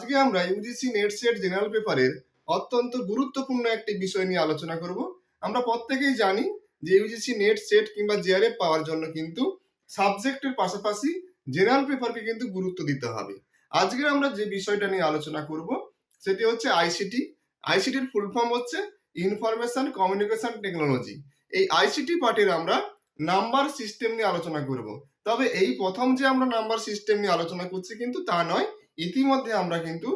আজকে আমরা UGC NET set general পেপারের অত্যন্ত গুরুত্বপূর্ণ একটি বিষয় নিয়ে আলোচনা করব। আমরা প্রত্যেকেই জানি যে ইউজিসি নেট সেট কিংবা জেআরএফ পাওয়ার জন্য কিন্তু সাবজেক্টের পাশাপাশি জেনারেল পেপারকে কিন্তু গুরুত্ব দিতে হবে। আজকে আমরা যে বিষয়টা নিয়ে আলোচনা করব, সেটি হচ্ছে আইসিটি আইসিটির ফুল ফর্ম হচ্ছে ইনফরমেশন কমিউনিকেশন টেকনোলজি এই আইসিটি পার্টের আমরা নাম্বার সিস্টেম নিয়ে আলোচনা করব। তবে এই প্রথম যে আমরা নাম্বার সিস্টেম নিয়ে আলোচনা করছি কিন্তু তা নয় ইতিমধ্যে আমরা কিন্তু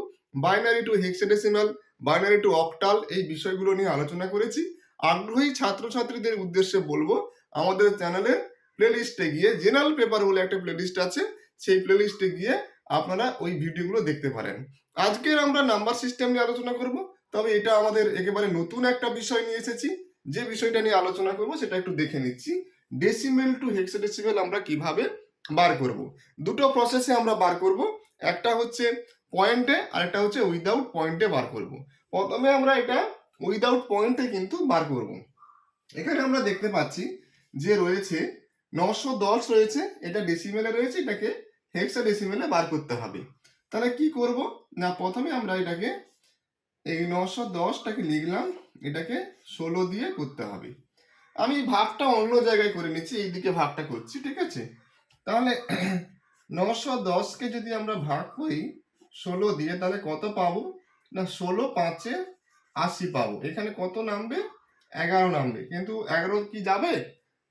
binary to hexadecimal binary to octal এই বিষয়গুলো নিয়ে আলোচনা করেছি। আগ্রহী ছাত্রছাত্রীদের উদ্দেশ্যে বলব, আমাদের চ্যানেলের প্লেলিস্টে গিয়ে জেনারেল পেপার বলে একটা প্লেলিস্ট আছে, সেই প্লেলিস্টে গিয়ে আপনারা ওই ভিডিওগুলো দেখতে পারেন। আজকের আমরা নাম্বার সিস্টেম নিয়ে আলোচনা করব, তবে এটা আমাদের একেবারে নতুন একটা বিষয় নিয়ে এসেছি। যে বিষয়টা নিয়ে আলোচনা করব, সেটা একটু দেখে নিচ্ছি। ডেসিমেল টু হেক্সাডেসিমেল আমরা কীভাবে বার করব? দুটো প্রসেসে আমরা বার করব। একটা হচ্ছে পয়েন্টে আর একটা হচ্ছে উইদাউট পয়েন্টে বার করব। প্রথমে আমরা এটা উইদাউট পয়েন্টে কিন্তু বার করব। এখানে আমরা দেখতে পাচ্ছি যে রয়েছে নশো দশ রয়েছে, এটা ডেসিমেলে রয়েছে, এটাকে হেক্সা ডেসিমেলে বার করতে হবে। তাহলে কি করব? না, প্রথমে আমরা এটাকে এই নশো দশটাকে লিখলাম, এটাকে ষোলো দিয়ে করতে হবে। আমি ভাগটা অন্য জায়গায় করে নিচ্ছি, এইদিকে ভাগটা করছি, ঠিক আছে? তাহলে নশো দশকে যদি আমরা ভাগ করি, ষোলো দিয়ে তাহলে কত পাবো? না, ষোলো পাঁচে আশি পাবো। এখানে কত নামবে? এগারো নামবে। কিন্তু এগারো কি যাবে?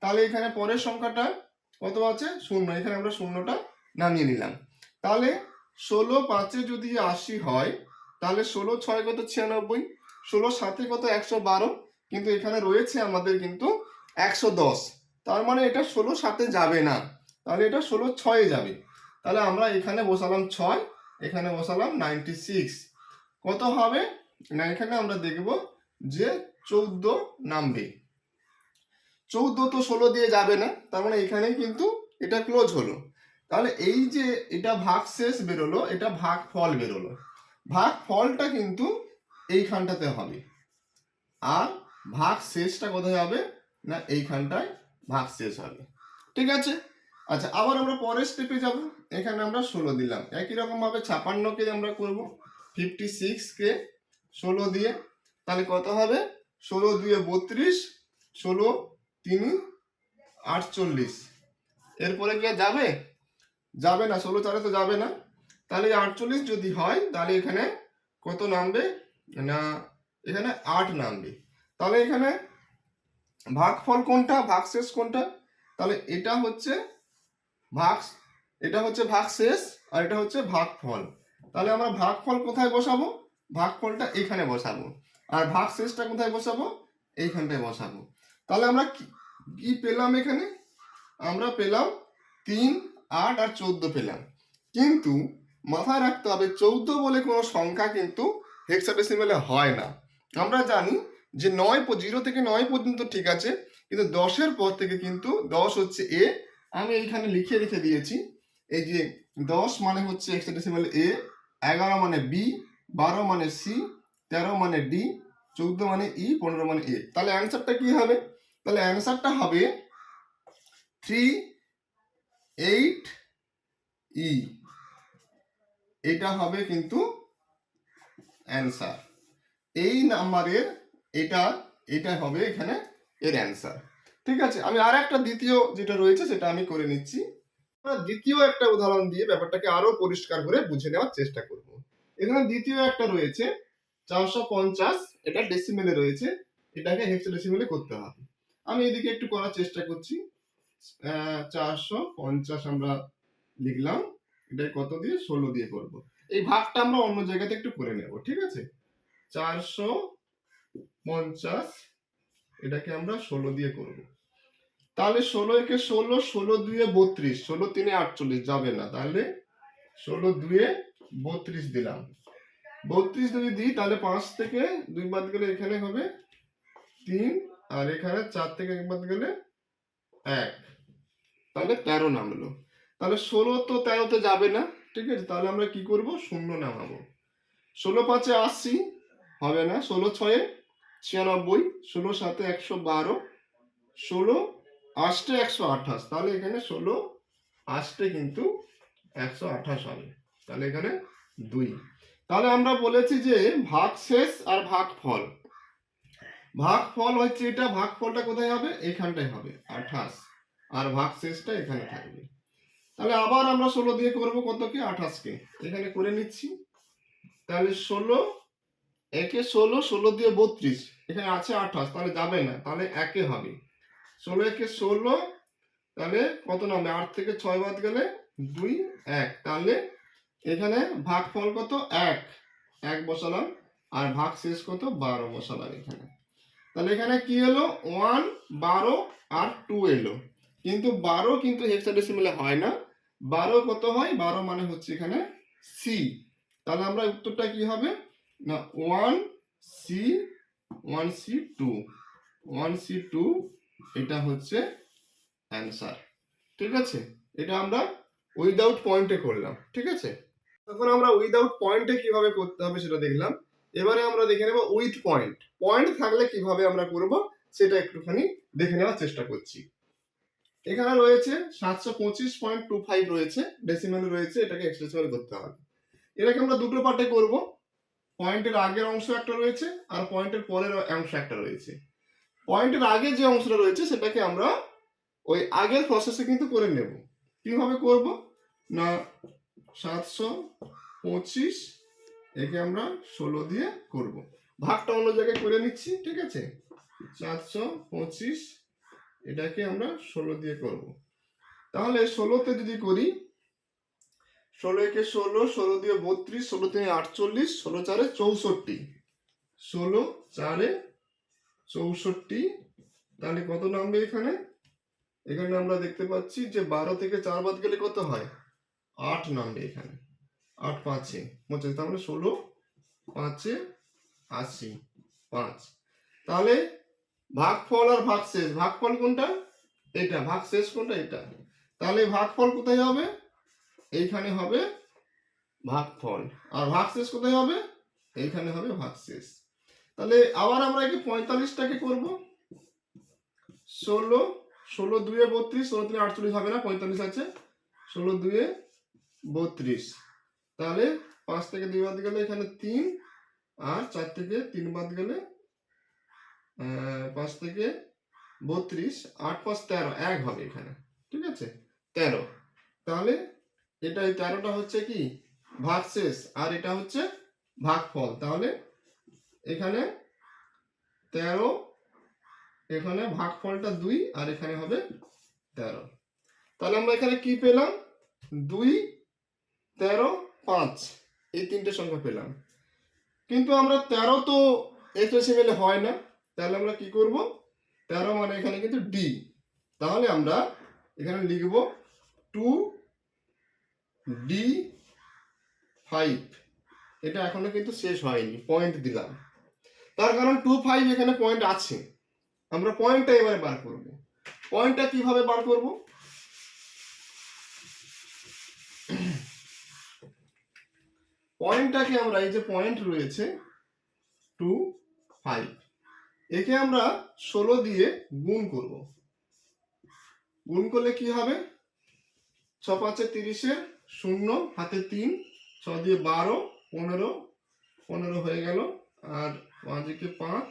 তাহলে এখানে পরের সংখ্যাটা কত আছে? শূন্য। এখানে আমরা শূন্যটা নামিয়ে নিলাম। তাহলে ষোলো পাঁচে যদি আশি হয়, তাহলে ষোলো ছয় কত? ছিয়ানব্বই। ষোলো সাতে কত? একশো বারো। কিন্তু এখানে রয়েছে আমাদের কিন্তু একশো দশ। তার মানে এটা ষোলো সাতে যাবে না। তাহলে এটা ষোলো ছয়ে যাবে। তাহলে আমরা এখানে বসালাম ছয়, এখানে বসালাম নাইনটি সিক্স কত হবে? না, এখানে আমরা দেখব যে চৌদ্দ নামবে। চৌদ্দ তো ষোলো দিয়ে যাবে না, তার মানে এখানে কিন্তু এটা ক্লোজ হলো। তাহলে এই যে এটা ভাগ শেষ বেরোলো, এটা ভাগ ফল বেরোলো। ভাগ ফলটা কিন্তু এইখানটাতে হবে। আর ভাগ শেষটা কোথায় হবে? না, এইখানটায় ভাগ শেষ হবে। ঠিক আছে? আচ্ছা আবার আমরা পরের স্টেপে যাব। এখানে আমরা ষোলো দিলাম। একই রকম ভাবে ছাপান্নকে আমরা করব। ফিফটি সিক্সকে ষোলো দিয়ে, তাহলে কত হবে? ষোলো দুয়ে বত্রিশ, ষোলো তিন, আটচল্লিশ। এরপরে কি যাবে? যাবে না, ষোলো চারে তো যাবে না। তাহলে আটচল্লিশ যদি হয়, তাহলে এখানে কত নামবে? না, এখানে আট নামবে। তাহলে এখানে ভাগফল কোনটা? ভাগশেষ কোনটা? তাহলে এটা হচ্ছে ভাগ, এটা হচ্ছে ভাগ শেষ আর এটা হচ্ছে ভাগফল। তাহলে আমরা ভাগফল কোথায় বসাবো? ভাগফলটা এখানে বসাবো। আর ভাগ শেষটা কোথায় বসাবো? এইখানটায় বসাবো। তাহলে আমরা কি পেলাম এখানে? আমরা পেলাম তিন, আট আর চোদ্দ পেলাম। কিন্তু মাথায় রাখতে হবে, চৌদ্দ বলে কোনো সংখ্যা কিন্তু হেক্সাডেসিমেলে হয় না। আমরা জানি যে নয় জিরো থেকে নয় পর্যন্ত ঠিক আছে, কিন্তু দশের পর থেকে কিন্তু দশ হচ্ছে এ আমি এইখানে লিখে রেখে দিয়েছি, এই যে দশ মানে হচ্ছে হেক্সাডেসিমেল এ এগারো মানে বি বারো মানে সি তেরো মানে ডি চৌদ্দ মানে ই পনেরো মানে এ তাহলে অ্যান্সারটা কি হবে? তাহলে অ্যান্সারটা হবে থ্রি এইট ই এটা হবে কিন্তু অ্যান্সার এই নাম্বারের এটা এটা হবে এখানে এর অ্যান্সার ঠিক আছে? আমি আর একটা দ্বিতীয় যেটা রয়েছে সেটা আমি করে নিচ্ছি। দ্বিতীয় একটা উদাহরণ দিয়ে ব্যাপারটাকে আরও পরিষ্কার করে বুঝে নেওয়ার চেষ্টা করব। এখানে দ্বিতীয় একটা রয়েছে, চারশো পঞ্চাশ, এটা ডেসিমেলে রয়েছে, এটাকে হেক্সা ডেসিমেলে করতে হবে। আমি এদিকে একটু করার চেষ্টা করছি। চারশো পঞ্চাশ আমরা লিখলাম এটা কত দিয়ে? ষোলো দিয়ে করব। এই ভাগটা আমরা অন্য জায়গাতে একটু করে নেব, ঠিক আছে? চারশো পঞ্চাশ এটাকে আমরা ষোলো দিয়ে করব। তাহলে ষোলো একে ষোলো ষোলো দুয়ে বত্রিশ, ষোলো তিনে আটচল্লিশ যাবে না। তাহলে ষোলো দুয়ে বত্রিশ দিলাম। বত্রিশ যদি দিই, তাহলে পাঁচ থেকে দুই বাদ গেলে এখানে হবে তিন, আর এখানে চার থেকে এক বাদ গেলে এক। তাহলে তেরো নামলো। তাহলে ষোলো তো তেরোতে যাবে না, ঠিক আছে? তাহলে আমরা কি করব? শূন্য নামাবো। ষোলো পাঁচে আশি হবে না, ষোলো ছয়ে ছিয়ানব্বই, ষোলো, সাতে একশো বারো, ষোলো, আষ্টে একশো আঠাশ। তাহলে এখানে ষোলো, আষ্টে কিন্তু একশো আঠাশ হবে। তাহলে এখানে দুই। তাহলে আমরা বলেছি যে ভাগ শেষ আর ভাগ ফল ভাগ ফল হচ্ছে এটা ভাগ ফলটা কোথায় হবে? এইখানটায় হবে, আঠাশ। আর ভাগ শেষটা এখানে থাকবে। তাহলে আবার আমরা ষোলো দিয়ে করব কতকে আঠাশকে এখানে করে নিচ্ছি। তাহলে ষোলো একে ষোলো ষোলো দিয়ে বত্রিশ। এখানে আছে আঠাশ, তাহলে যাবে না, তাহলে একে হবে। ষোলো একে ষোলো, তাহলে কত নামবে? আট থেকে ছয় বাদ গেলে দুই, এক। তাহলে এখানে ভাগ ফল কত? এক। এক বসালাম, আর ভাগ শেষ কত? বারো বসালাম এখানে। তাহলে এখানে কি হলো ওয়ান, বারো, আর টু এলো। কিন্তু বারো কিন্তু হেক্সাডেসিমেলে হয় না। বারো কত হয়? বারো মানে হচ্ছে এখানে সি। তাহলে আমরা উত্তরটা কি হবে? না one C one C two one C two এটা হচ্ছে অ্যান্সার ঠিক আছে? এটা আমরা উইদাউট পয়েন্টে করলাম, ঠিক আছে? তখন আমরা উইদাউট পয়েন্টে কীভাবে করতে হবে সেটা দেখলাম। এবারে আমরা দেখে নেব উইথ পয়েন্ট পয়েন্ট থাকলে কীভাবে আমরা করব সেটা একটুখানি দেখে নেওয়ার চেষ্টা করছি। এখানে রয়েছে সাতশো পঁচিশ পয়েন্ট টু ফাইভ রয়েছে ডেসিমেল রয়েছে, এটাকে এক্সপ্রেসিমাল করতে হবে। এটাকে আমরা দুটো পার্টে করব। পয়েন্টের আগের অংশ একটা রয়েছে আর পয়েন্টের পরের অংশ একটা রয়েছে। পয়েন্টের আগে যে অংশটা রয়েছে সেটাকে আমরা ওই আগের প্রসেসে কিন্তু করে নেব। কীভাবে করব? না, সাতশো পঁচিশ একে আমরা ষোলো দিয়ে করব। ভাগটা অন্য জায়গায় করে নিচ্ছি, ঠিক আছে? সাতশো পঁচিশ এটাকে আমরা ষোলো দিয়ে করব। তাহলে ষোলোতে যদি করি ষোলো একে ষোলো ষোলো দিয়ে বত্রিশ, ষোলো তিনে আটচল্লিশ, ষোলো চারে চৌষট্টি। ষোলো চারে চৌষট্টি, তাহলে কত নামবে এখানে? এখানে আমরা দেখতে পাচ্ছি যে বারো থেকে চার বাদ গেলে কত হয়? আট নামবে এখানে। আট পাঁচে। পঁচিশ, তার মানে ষোলো, পাঁচে আশি, পাঁচ। তাহলে ভাগফল আর ভাগ ভাগশেষ। ভাগফল কোনটা? এটা ভাগশেষ কোনটা? এটা তাহলে ভাগফল কোথায় হবে? এইখানে হবে ভাগফল। আর ভাগশেষ কোথায় হবে? এইখানে হবে ভাগশেষ। তাহলে আবার আমরা একে পঁয়তাল্লিশটাকে করব। ষোলো ষোলো দুয়ে বত্রিশ, ষোলো তিনে আটচল্লিশ হবে না? পঁয়তাল্লিশ আছে। ষোলো দুয়ে বত্রিশ। তাহলে পাঁচ থেকে দুই বাদ গেলে এখানে তিন, আর চার থেকে তিন বাদ গেলে পাঁচ থেকে বত্রিশ, আট পাঁচ তেরো, এক হবে এখানে। ঠিক আছে? তেরো। তাহলে এটা এই তেরোটা হচ্ছে কি? ভাগশেষ। আর এটা হচ্ছে ভাগফল। তাহলে এখানে তেরো, এখানে ভাগফলটা দুই, আর এখানে হবে তেরো। তাহলে আমরা এখানে কি পেলাম? দুই, তেরো, পাঁচ। এই তিনটে সংখ্যা পেলাম। কিন্তু আমরা তেরো তো এসএসএমএল হয় না। তাহলে আমরা কি করব? তেরো মানে এখানে কিন্তু ডি। তাহলে আমরা এখানে লিখব টু ডি ফাইভ এটা এখনও কিন্তু শেষ হয়নি পয়েন্ট দিলাম। তার কারণ টু ফাইভ এখানে পয়েন্ট আছে। আমরা পয়েন্টটা এবারে বার করব। পয়েন্টটা কীভাবে বার করব? পয়েন্টটাকে আমরা, এই যে পয়েন্ট রয়েছে টু ফাইভ একে আমরা ষোলো দিয়ে গুণ করব। গুণ করলে কি হবে? ছ পাঁচে তিরিশে শূন্য, হাতে তিন, ছ দিয়ে বারো, পনেরো পনেরো হয়ে গেল। আর পাঁচ একে পাঁচ,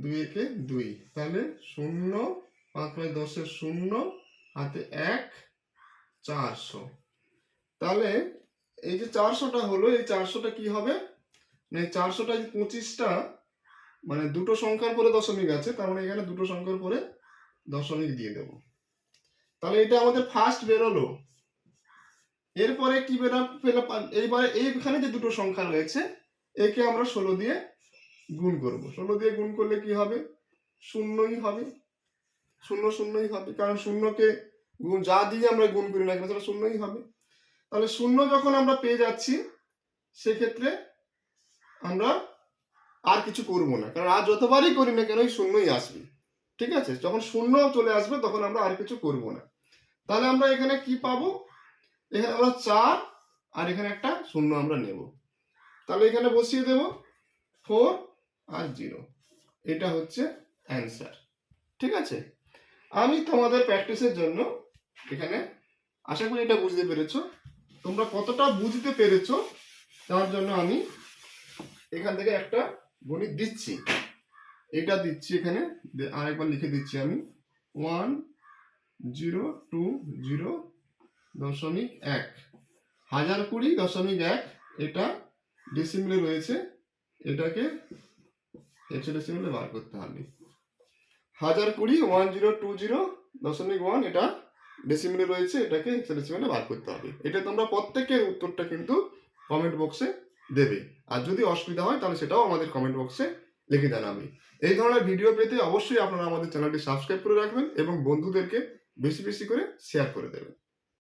দুই একে দুই। তাহলে শূন্য, পাঁচ পাঁচ দশের শূন্য, হাতে এক, চারশো। তাহলে এই যে চারশোটা হলো, এই চারশোটা কি হবে? না এই চারশোটা যে পঁচিশটা মানে দুটো সংখ্যার পরে দশমিক আছে, তার মানে এখানে দুটো সংখ্যার পরে দশমিক দিয়ে দেব। তাহলে এটা আমাদের ফার্স্ট বেরোলো। এরপরে কি বেরা এইবারে এইখানে যে দুটো সংখ্যা রয়েছে, একে আমরা ষোলো দিয়ে গুণ করব। ষোলো দিয়ে গুণ করলে কি হবে? শূন্যই হবে। শূন্য শূন্যই হবে, কারণ শূন্যকে গুণ, যা দিয়ে আমরা গুণ করি না সেটা শূন্যই হবে। তাহলে শূন্য যখন আমরা পেয়ে যাচ্ছি, সেক্ষেত্রে আমরা আর কিছু করব না, কারণ আর যতবারই করি না কেন ওই শূন্যই আসবে। ঠিক আছে? যখন শূন্য চলে আসবে, তখন আমরা আর কিছু করব না। তাহলে আমরা এখানে কি পাবো? এখানে আমরা চার আর এখানে একটা শূন্য আমরা নেব। তাহলে এখানে বসিয়ে দেব ফোর আর জিরো। এটা হচ্ছে অ্যান্সার। ঠিক আছে? আমি তোমাদের প্র্যাকটিসের জন্য এখানে আশা করি এটা বুঝতে পেরেছ। তোমরা কতটা বুঝতে পেরেছ তার জন্য আমি এখান থেকে একটা গণিত দিচ্ছি। এটা দিচ্ছি এখানে। আরেকবার লিখে দিচ্ছি আমি। ওয়ান জিরো টু জিরো দশমিক এক। হাজার কুড়ি দশমিক এক, এটা ডেসিমিলে রয়েছে, এটাকে একশো ডেসিমিলে বার করতে হবে। হাজার কুড়ি ওয়ান জিরো টু জিরো দশমিক ওয়ান এটা ডেসিমিলে রয়েছে, এটাকে একশো ডেসিমিলে বার করতে হবে। এটা তোমরা প্রত্যেকের উত্তরটা কিন্তু কমেন্ট বক্সে দেবে। আর যদি অসুবিধা হয়, তাহলে সেটাও আমাদের কমেন্ট বক্সে লিখে জানাবে। এই ধরনের ভিডিও পেতে অবশ্যই আপনারা আমাদের চ্যানেলটি সাবস্ক্রাইব করে রাখবেন এবং বন্ধুদেরকে বেশি বেশি করে শেয়ার করে দেবেন